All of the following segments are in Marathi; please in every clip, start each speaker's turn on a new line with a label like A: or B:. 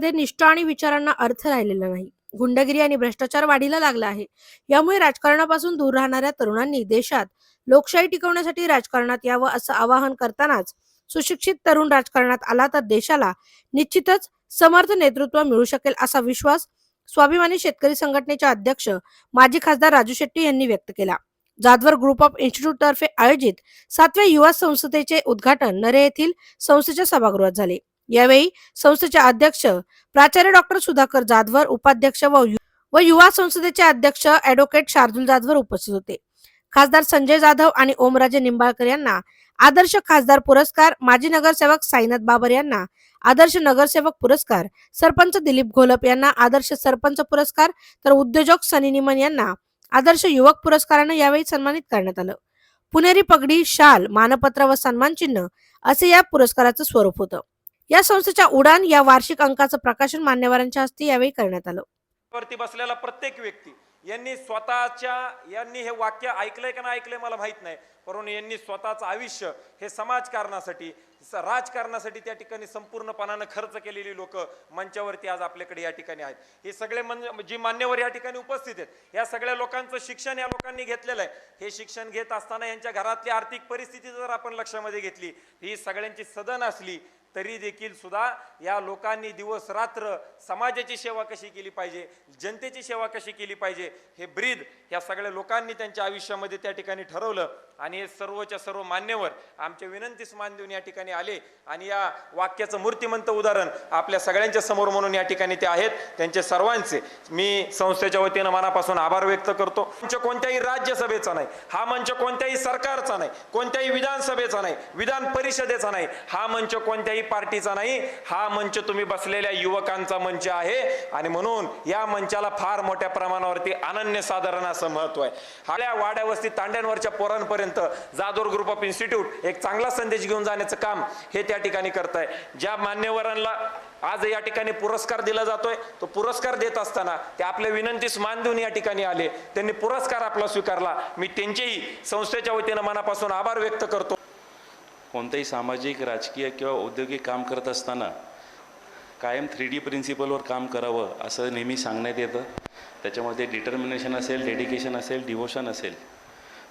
A: राजकारणामध्ये निष्ठा आणि विचारांना अर्थ राहिलेला नाही. गुंडगिरी आणि भ्रष्टाचार वाढीला लागला आहे. यामुळे राजकारणापासून दूर राहणाऱ्या तरुणांनी देशात लोकशाही टिकवण्यासाठी राजकारणात यावं असं आवाहन करतानाच सुशिक्षित तरुण राजकारणात आला तर देशाला निश्चितच समर्थ नेतृत्व मिळू शकेल असा विश्वास स्वाभिमानी शेतकरी संघटनेचे अध्यक्ष माजी खासदार राजू शेट्टी यांनी व्यक्त केला. जाधवर ग्रुप ऑफ इन्स्टिट्यूट तर्फे आयोजित सातव्या युवा संसदेचे उद्घाटन नरे येथील संस्थेच्या सभागृहात झाले. यावेळी संस्थेचे अध्यक्ष प्राचार्य डॉक्टर सुधाकर जाधवर उपाध्यक्ष व यु- व युवा संसदेचे अध्यक्ष ॲडव्होकेट शार्दुल जाधवर उपस्थित होते. खासदार संजय जाधव आणि ओमराजे निंबाळकर यांना आदर्श खासदार पुरस्कार माजी नगरसेवक साईनाथ बाबर यांना आदर्श नगरसेवक पुरस्कार सरपंच दिलीप घोलप यांना आदर्श सरपंच पुरस्कार तर उद्योजक सनी निमन यांना आदर्श युवक पुरस्कारानं यावेळी सन्मानित करण्यात आलं. पुणेरी पगडी शाल मानपत्र व सन्मान चिन्ह असे या पुरस्काराचं स्वरूप होतं. या संस्थेच्या उडान या वार्षिक अंकाचं प्रकाशन मान्यवरांच्या हस्ते यावेळी करण्यात आलं.
B: वरती बसलेला प्रत्येक व्यक्ती यांनी स्वतःच्या यांनी हे वाक्य ऐकलंय का नाही ऐकलंय मला माहीत नाही परंतु यांनी स्वतःचं आयुष्य हे समाजकारणासाठी राजकारणासाठी त्या ठिकाणी संपूर्णपणानं खर्च केलेली लोक मंचावरती आज आपल्याकडे या ठिकाणी आहेत. हे सगळे मन जी मान्यवर या ठिकाणी उपस्थित आहेत या सगळ्या लोकांचं शिक्षण या लोकांनी घेतलेलं आहे. हे शिक्षण घेत असताना यांच्या घरातली आर्थिक परिस्थिती जर आपण लक्षामध्ये घेतली ही सगळ्यांची सदन असली तरी देखील सुद्धा या लोकांनी दिवस रात्र समाजाची सेवा कशी केली पाहिजे जनतेची सेवा कशी केली पाहिजे हे ब्रीद या सगळ्या लोकांनी त्यांच्या आयुष्यामध्ये त्या ठिकाणी ठरवलं आणि हे सर्वच्या सर्व मान्यवर आमच्या विनंतीस मान देऊन या ठिकाणी आले. आणि या वाक्याचं मूर्तिमंत उदाहरण आपल्या सगळ्यांच्या समोर म्हणून या ठिकाणी ते आहेत. त्यांचे सर्वांचे मी संस्थेच्या वतीनं मनापासून आभार व्यक्त करतो. मंच कोणत्याही राज्यसभेचा नाही. हा मंच कोणत्याही सरकारचा नाही. कोणत्याही विधानसभेचा नाही. विधान परिषदेचा नाही. हा मंच कोणत्याही पार्टीचा नाही. हा मंच तुम्ही बसलेल्या युवकांचा मंच आहे. आणि म्हणून या मंचाला फार मोठ्या प्रमाणावरती अनन्य साधारण असं महत्त्व आहे. आपल्या वाड्यावस्ती तांड्यांवरच्या पोरांपर्यंत जादोर ग्रुप ऑफ इन्स्टिट्यूट एक चांगला संदेश घेऊन जाण्याचं काम हे त्या ठिकाणी करत आहे ज्या मान्यवरांना आज या ठिकाणी पुरस्कार दिला जातोय तो पुरस्कार देत असताना ते आपल्या विनंतीस मान देऊन या ठिकाणी आले. त्यांनी पुरस्कार आपला स्वीकारला. मी त्यांचेही संस्थेच्या वतीनं मनापासून आभार व्यक्त करतो.
C: कोणतंही सामाजिक राजकीय किंवा औद्योगिक काम करत असताना कायम थ्री डी प्रिन्सिपलवर काम करावं असं नेहमी सांगण्यात येतं. त्याच्यामध्ये डिटर्मिनेशन असेल डेडिकेशन असेल डिवोशन असेल.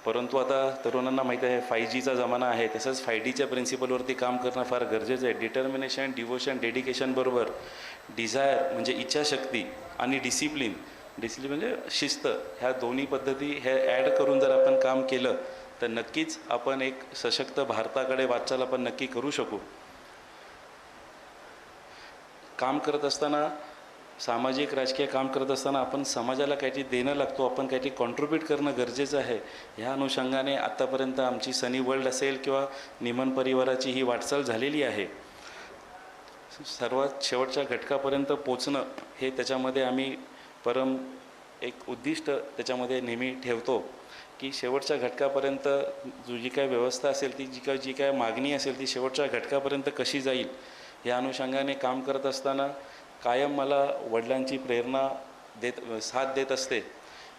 C: परंतु आता तरुणांना माहीत आहे फाय जीचा जमाना आहे तसंच फाय डीच्या प्रिन्सिपलवरती काम करणं फार गरजेचं आहे. डिटर्मिनेशन डिवोशन डेडिकेशनबरोबर डिझायर म्हणजे इच्छाशक्ती आणि डिसिप्लिन डिसिप्लिन म्हणजे शिस्त. ह्या दोन्ही पद्धती हे ॲड करून जर आपण काम केलं तर नक्कीच आपण एक सशक्त भारताकडे वाटचाल आपण नक्की करू शकू. काम करत असताना सामाजिक राजकीय काम करत असताना आपण समाजाला काहीतरी देणं लागतो आपण काहीतरी कॉन्ट्रीब्यूट करणं गरजेचं आहे. ह्या अनुषंगाने आत्तापर्यंत आमची सनी वर्ल्ड असेल किंवा निमन परिवाराची ही वाटचाल झालेली आहे. सर्वात शेवटच्या घटकापर्यंत पोचणं हे त्याच्यामध्ये आम्ही परम एक उद्दिष्ट त्याच्यामध्ये नेहमी ठेवतो की शेवटच्या घटकापर्यंत जो जी काय व्यवस्था असेल ती जी काय जी काय मागणी असेल ती शेवटच्या घटकापर्यंत कशी जाईल या अनुषंगाने काम करत असताना कायम मला वडिलांची प्रेरणा देत साथ देत असते.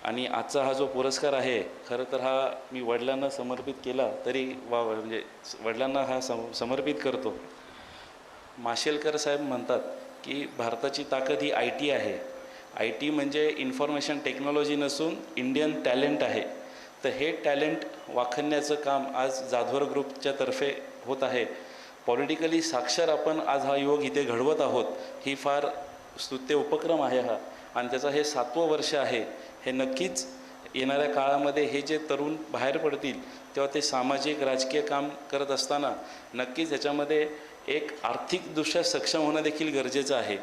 C: आणि आजचा हा जो पुरस्कार आहे खरं तर हा मी वडिलांना समर्पित केला तरी वा म्हणजे वडिलांना हा सम समर्पित करतो. माशेलकर साहेब म्हणतात की भारताची ताकद ही आय टी आहे. आय टी म्हणजे इन्फॉर्मेशन टेक्नॉलॉजी नसून इंडियन टॅलेंट आहे. तर हे टॅलेंट वाखण्याचं काम आज जाधवर ग्रुपच्या तर्फे होत आहे. पॉलिटिकली साक्षर आपण आज हा युवक इथे घडवत आहोत ही फार स्तुत्य उपक्रम आहे हा. आणि त्याचं हे सातवं वर्ष आहे. हे नक्कीच येणाऱ्या काळामध्ये हे जे तरुण बाहेर पडतील तेव्हा ते सामाजिक राजकीय काम करत असताना नक्कीच ह्याच्यामध्ये एक आर्थिकदृष्ट्या सक्षम होणं देखील गरजेचं आहे.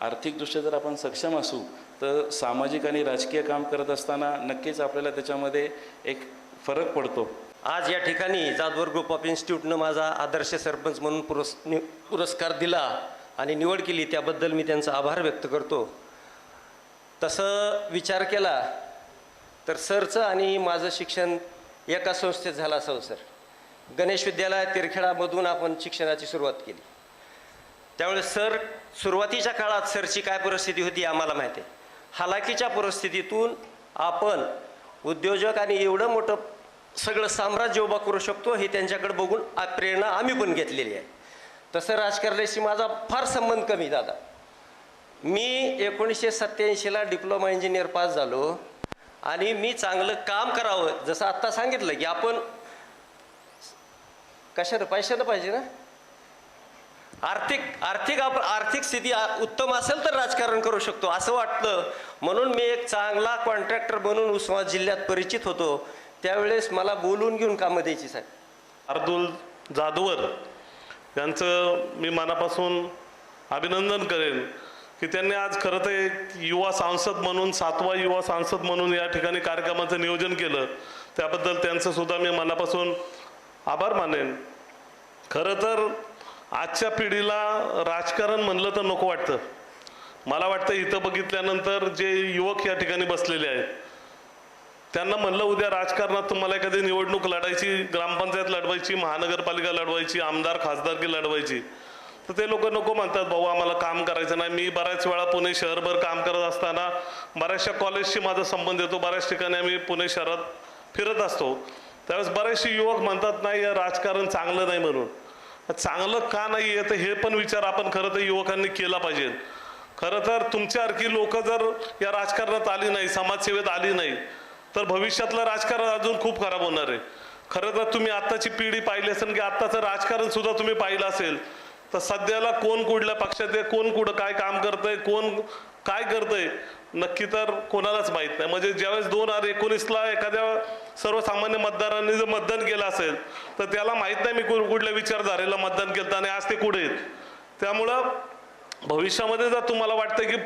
C: आर्थिकदृष्ट्या जर आपण सक्षम असू तर सामाजिक आणि राजकीय काम करत असताना नक्कीच आपल्याला त्याच्यामध्ये एक फरक पडतो.
D: आज या ठिकाणी जाधवर ग्रुप ऑफ इन्स्टिट्यूटनं माझा आदर्श सरपंच म्हणून पुरस् नि पुरस्कार दिला आणि निवड केली त्याबद्दल मी त्यांचा आभार व्यक्त करतो. तसं विचार केला तर सरचं आणि माझं शिक्षण एका संस्थेत झालं असावं सर. गणेश विद्यालय तिरखेडामधून आपण शिक्षणाची सुरुवात केली. त्यावेळेस सर सुरुवातीच्या काळात सरची काय परिस्थिती होती आम्हाला माहिती आहे. हालाकीच्या परिस्थितीतून आपण उद्योजक आणि एवढं मोठं सगळं साम्राज्य उभा करू शकतो हे त्यांच्याकडे बघून प्रेरणा आम्ही पण घेतलेली आहे. तसं राजकारणाशी माझा फार संबंध कमी दादा. मी एकोणीसशे सत्याऐंशीला डिप्लोमा इंजिनियर पास झालो आणि मी चांगलं काम करावं जसं आत्ता सांगितलं की आपण कशानं पैशानं पाहिजे ना? आर्थिक आर्थिक आप आर्थिक स्थिती उत्तम असेल तर राजकारण करू शकतो असं वाटलं म्हणून मी एक चांगला कॉन्ट्रॅक्टर बनून उस्मा जिल्ह्यात परिचित होतो. त्यावेळेस मला बोलून घेऊन कामं द्यायची साहेब.
E: अर्दुल जाधवर यांचं मी मनापासून अभिनंदन करेन की त्यांनी आज खरं तर एक युवा सांसद म्हणून सातवा युवा सांसद म्हणून या ठिकाणी कार्यक्रमाचं नियोजन केलं. त्याबद्दल त्यांचं सुद्धा मी मनापासून आभार मानेन. खरं तर आजच्या पिढीला राजकारण म्हणलं तर नको वाटतं. मला वाटतं इथं बघितल्यानंतर जे युवक या ठिकाणी बसलेले आहेत त्यांना म्हणलं उद्या राजकारणात तुम्हाला एखादी निवडणूक लढायची ग्रामपंचायत लढवायची महानगरपालिका लढवायची आमदार खासदारकी लढवायची. तर ते लोक नको म्हणतात भाऊ आम्हाला काम करायचं नाही. मी बऱ्याच वेळा पुणे शहरभर काम करत असताना बऱ्याचशा कॉलेजशी माझा संबंध येतो. बऱ्याच ठिकाणी आम्ही पुणे शहरात फिरत असतो. त्यावेळेस बरेचसे युवक म्हणतात नाही या राजकारण चांगलं नाही म्हणून. चांगलं का नाही आहे तर हे पण विचार आपण खरं तर युवकांनी केला पाहिजे. खरं तर तुमच्यासारखी लोक जर या राजकारणात आली नाही समाजसेवेत आली नाही तर भविष्यातलं राजकारण अजून खूप खराब होणार आहे. खरं तर तुम्ही आत्ताची पिढी पाहिली असेल की आत्ताचं राजकारण सुद्धा तुम्ही पाहिलं असेल तर सध्याला कोण कुठल्या पक्षात आहे कोण कुठं काय काम करतंय कोण काय करतंय नक्की तर कोणालाच माहीत नाही. म्हणजे ज्यावेळेस दोन हजार एकोणीसला एखाद्या सर्वसामान्य मतदारांनी जर मतदान केलं असेल तर त्याला माहीत नाही मी कु- कुठल्या विचारधारेला मतदान केलं आणि आज ते कुठे आहेत. त्यामुळं भविष्यामध्ये जर तुम्हाला वाटतं की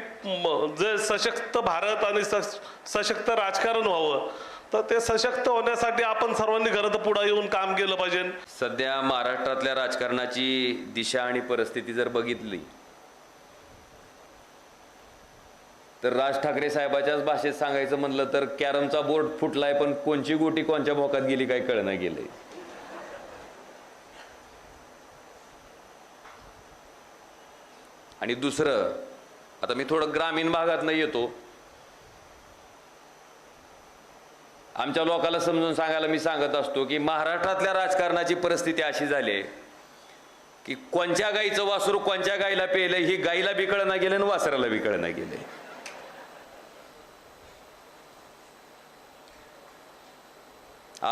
E: जे सशक्त भारत आणि सश- सशक्त राजकारण व्हावं तर ते सशक्त होण्यासाठी आपण सर्वांनी घरात पुढे येऊन काम केलं पाहिजे.
F: सध्या महाराष्ट्रातल्या राजकारणाची दिशा आणि परिस्थिती जर बघितली तर राज ठाकरे साहेबाच्याच भाषेत सांगायचं म्हणलं तर कॅरमचा बोर्ड फुटलाय पण कोणची गोटी कोणच्या भोकात गेली काही कळना गेलंय. आणि दुसरं आता मी थोडं ग्रामीण भागात नाही येतो. आमच्या लोकांना समजून सांगायला मी सांगत असतो की महाराष्ट्रातल्या राजकारणाची परिस्थिती अशी झाली आहे की कोणत्या गाईचं वासरू कोणत्या गाईला पेलं ही गाईला बिकळणं कळना गेलं आणि वासराला बिकळणं कळना गेलंय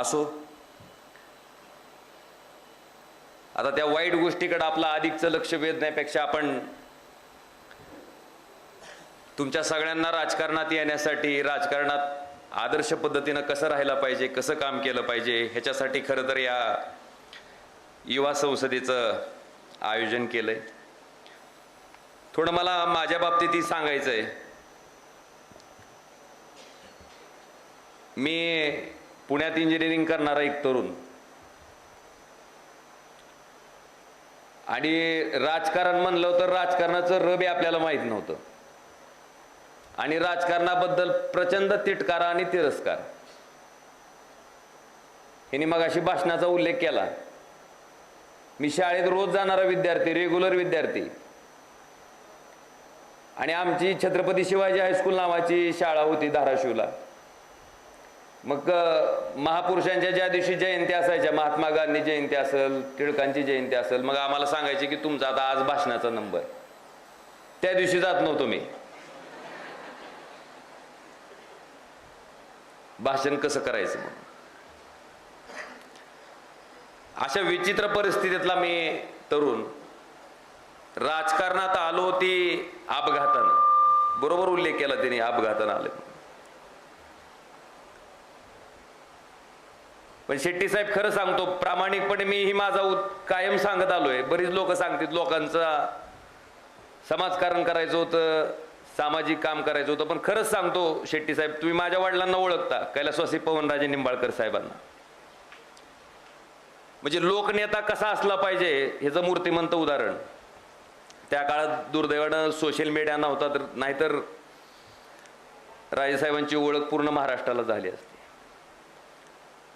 F: असो. आता त्या वाईट गोष्टीकडे आपलं अधिकचं लक्ष वेधण्यापेक्षा आपण तुमच्या सगळ्यांना राजकारणात येण्यासाठी राजकारणात आदर्श पद्धतीनं कसं राहायला पाहिजे कसं काम केलं पाहिजे ह्याच्यासाठी खरं तर या युवा संसदेचं आयोजन केलंय. थोडं मला माझ्या बाबतीतही सांगायचं आहे मी पुण्यात इंजिनिअरिंग करणारा एक तरुण. आणि राजकारण म्हणलं तर राजकारणाचं रबे आपल्याला माहीत नव्हतं. आणि राजकारणाबद्दल प्रचंड तिटकारा आणि तिरस्कार. यांनी मग अशी भाषणाचा उल्लेख केला. मी शाळेत रोज जाणारा विद्यार्थी रेग्युलर विद्यार्थी. आणि आमची छत्रपती शिवाजी हायस्कूल नावाची शाळा होती धाराशिवला. मग महापुरुषांच्या ज्या दिवशी जयंती असायच्या महात्मा गांधी जयंती असेल टिळकांची जयंती असेल मग आम्हाला सांगायचे की तुमचा आता आज भाषणाचा नंबर. त्या दिवशी जात नव्हतो मी. भाषण कसं करायचं म्हणून? अशा विचित्र परिस्थितीतला मी तरुण राजकारणात आलो ती अपघातानं. बरोबर उल्लेख केला त्यांनी अपघातानं आले पण शेट्टी साहेब खरं सांगतो प्रामाणिकपणे मी ही माझा कायम सांगत आलोय. बरीच लोक सांगतात लोकांचा समाजकारण करायचं होतं सामाजिक काम करायचं होतं पण खरंच सांगतो शेट्टी साहेब तुम्ही माझ्या वडिलांना ओळखता कैलासवासी पवनराजे निंबाळकर साहेबांना. म्हणजे लोकनेता कसा असला पाहिजे ह्याचं मूर्तिमंत उदाहरण. त्या काळात दुर्दैवानं सोशल मीडिया नव्हता तर नाहीतर राजेसाहेबांची ओळख पूर्ण महाराष्ट्राला झाली असती.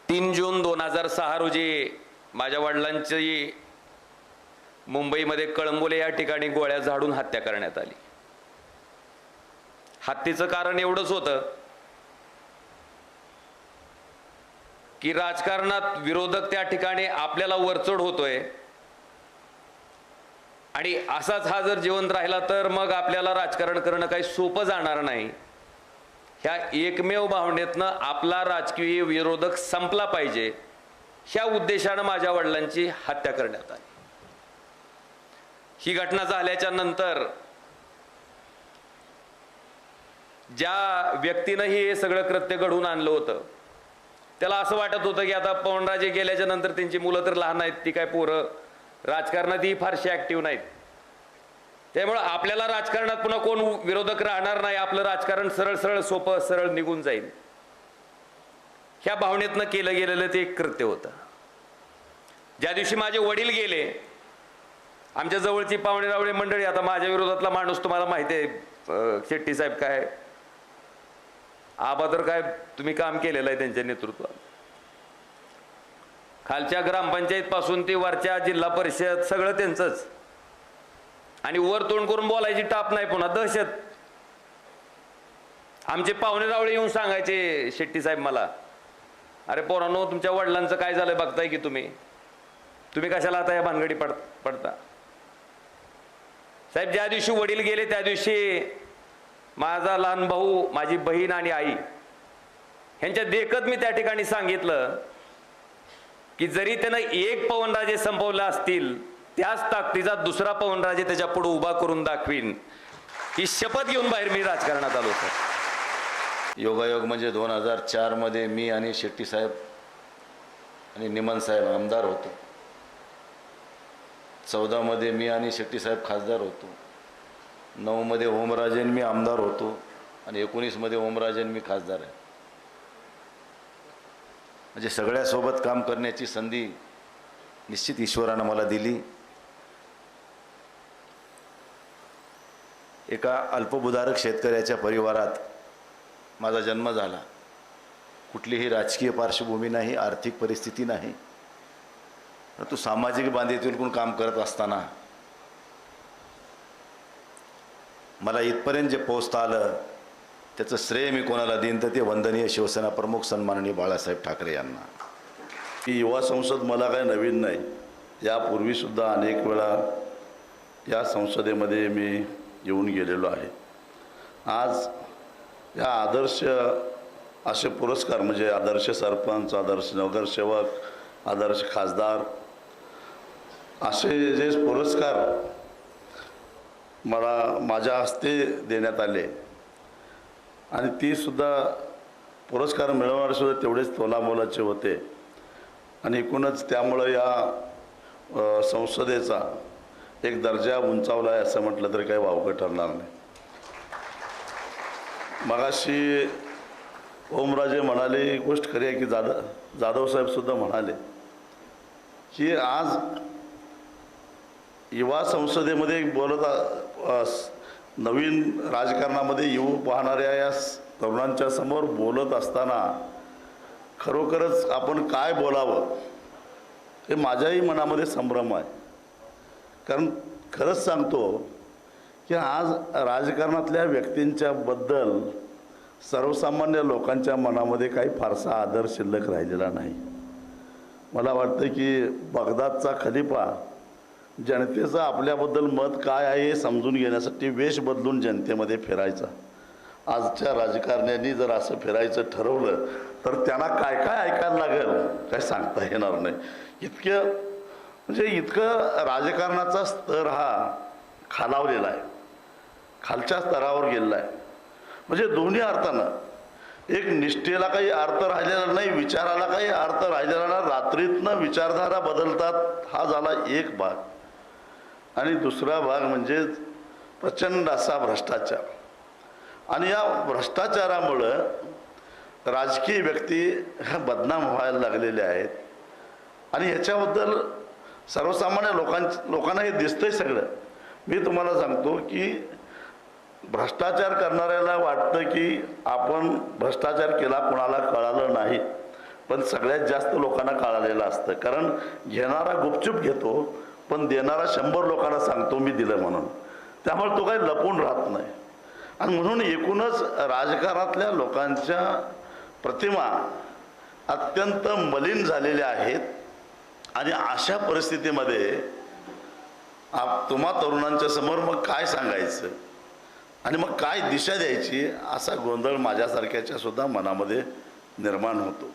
F: तीन जून दोन हजार सहा रोजी माझ्या वडिलांची मुंबईमध्ये कळंबोले या ठिकाणी गोळ्या झाडून हत्या करण्यात आली. हत्येचं कारण एवढंच होतं की राजकारणात विरोधक त्या ठिकाणी आपल्याला वरचढ होतोय. आणि असाच हा जर जिवंत राहिला तर मग आपल्याला राजकारण करणं काही सोपं जाणार नाही. ह्या एकमेव भावनेतनं आपला राजकीय विरोधक संपला पाहिजे. ह्या उद्देशानं माझ्या वडिलांची हत्या करण्यात आली. ही घटना झाल्याच्यानंतर ज्या व्यक्तीनं हे सगळं कृत्य घडवून आणलं होतं त्याला असं वाटत होतं की आता पवनराजे गेल्याच्यानंतर त्यांची मुलं तर लहान आहेत ती काय पोरं? राजकारणातही फारशी ॲक्टिव्ह नाहीत. त्यामुळं आपल्याला राजकारणात पुन्हा कोण विरोधक राहणार नाही आपलं राजकारण सरळ सरळ सोपं सरळ निघून जाईल. ह्या भावनेतनं केलं गेलेलं ते एक कृत्य होतं. ज्या दिवशी माझे वडील गेले आमच्या जवळची पाहुणे रावळे मंडळी आता माझ्या विरोधातला माणूस तुम्हाला माहिती आहे शेट्टी साहेब काय आबा तर काय तुम्ही काम केलेलं आहे त्यांच्या नेतृत्वात. खालच्या ग्रामपंचायत पासून ते वरच्या जिल्हा परिषद सगळं त्यांचंच. आणि वर तोंड करून बोलायची टाप नाही पुन्हा दहशत. आमचे पाहुणे रावळे येऊन सांगायचे शेट्टी साहेब मला अरे पोरांनो तुमच्या वडिलांचं काय झालं बघताय की तुम्ही? तुम्ही कशाला आता या भानगडी पड पडता? साहेब ज्या दिवशी वडील गेले त्या दिवशी माझा लहान भाऊ माझी बहीण आणि आई ह्यांच्या देखत मी त्या ठिकाणी सांगितलं की जरी त्यानं एक पवनराजे संपवलं असतील त्याच ताकदीचा दुसरा पवनराजे त्याच्या पुढे उभा करून दाखवीन. ही शपथ घेऊन बाहेर मी राजकारणात आलो सर
G: योगायोग म्हणजे दोन हजार चारमध्ये मी आणि शेट्टी साहेब आणि निमन साहेब आमदार होतो. चौदामध्ये मी आणि शेट्टी साहेब खासदार होतो. नऊमध्ये ओमराजेन मी आमदार होतो आणि एकोणीसमध्ये ओमराजेन मी खासदार आहे. म्हणजे सगळ्यासोबत काम करण्याची संधी निश्चित ईश्वरानं मला दिली. एका अल्पभूधारक शेतकऱ्याच्या परिवारात माझा जन्म झाला. कुठलीही राजकीय पार्श्वभूमी नाही आर्थिक परिस्थिती नाही. परंतु सामाजिक बांधिलकीतून काम करत असताना मला इथपर्यंत जे पोचता आलं त्याचं श्रेय मी कोणाला देईन तर ते वंदनीय शिवसेना प्रमुख सन्माननीय बाळासाहेब ठाकरे यांना.
H: की युवा संसद मला काही नवीन नाही यापूर्वीसुद्धा अनेक वेळा या संसदेमध्ये मी येऊन गेलेलो आहे. आज या आदर्श असे पुरस्कार म्हणजे आदर्श सरपंच आदर्श नगरसेवक आदर्श खासदार असे जे पुरस्कार मला माझ्या हस्ते देण्यात आले. आणि तीसुद्धा पुरस्कार मिळवणारे सुद्धा तेवढेच तोलामोलाचे होते. आणि एकूणच त्यामुळं या संसदेचा एक दर्जा उंचावला आहे असं म्हटलं तरी काही वावगं ठरणार नाही. मगाशी ओमराजे म्हणाले गोष्ट खरी आहे की जाधव जाधवसाहेबसुद्धा म्हणाले की आज युवा संसदेमध्ये बोलत नवीन राजकारणामध्ये येऊ पाहणाऱ्या या तरुणांच्या समोर बोलत असताना खरोखरच आपण काय बोलावं? हे माझ्याही मनामध्ये संभ्रम आहे. कारण खरंच सांगतो की आज राजकारणातल्या व्यक्तींच्या बद्दल सर्वसामान्य लोकांच्या मनामध्ये काही फारसा आदर शिल्लक राहिलेला नाही. मला वाटतं की बगदादचा खलिफा जनतेचं आपल्याबद्दल मत काय आहे हे समजून घेण्यासाठी वेश बदलून जनतेमध्ये फिरायचा. आजच्या राजकारण्यांनी जर असं फिरायचं ठरवलं तर त्यांना काय काय ऐकायला लागेल? काय सांगता येणार नाही. इतकं म्हणजे इतकं राजकारणाचा स्तर हा खालावलेला आहे. खालच्या स्तरावर गेलेला आहे. म्हणजे दोन्ही अर्थानं. एक निष्ठेला काही अर्थ राहिलेला नाही विचाराला काही अर्थ राहिलेला नाही. रात्रीतनं विचारधारा बदलतात. हा झाला एक भाग. आणि दुसरा भाग म्हणजे प्रचंड असा भ्रष्टाचार. आणि या भ्रष्टाचारामुळं राजकीय व्यक्ती ह्या बदनाम व्हायला लागलेल्या आहेत. आणि ह्याच्याबद्दल सर्वसामान्य लोकां लोकांना हे दिसतंय सगळं. मी तुम्हाला सांगतो की भ्रष्टाचार करणाऱ्याला वाटतं की आपण भ्रष्टाचार केला कोणाला कळालं नाही. पण सगळ्यात जास्त लोकांना कळालेलं असतं. कारण घेणारा गुपचूप घेतो पण देणारा शंभर लोकांना सांगतो मी दिलं म्हणून. त्यामुळे तो काही लपून राहत नाही. आणि म्हणून एकूणच राजकारणातल्या लोकांच्या प्रतिमा अत्यंत मलिन झालेल्या आहेत. आणि अशा परिस्थितीमध्ये आप तुम्हा तरुणांच्या समोर मग काय सांगायचं? आणि मग काय दिशा द्यायची असा गोंधळ माझ्यासारख्याच्या सुद्धा मनामध्ये निर्माण होतो.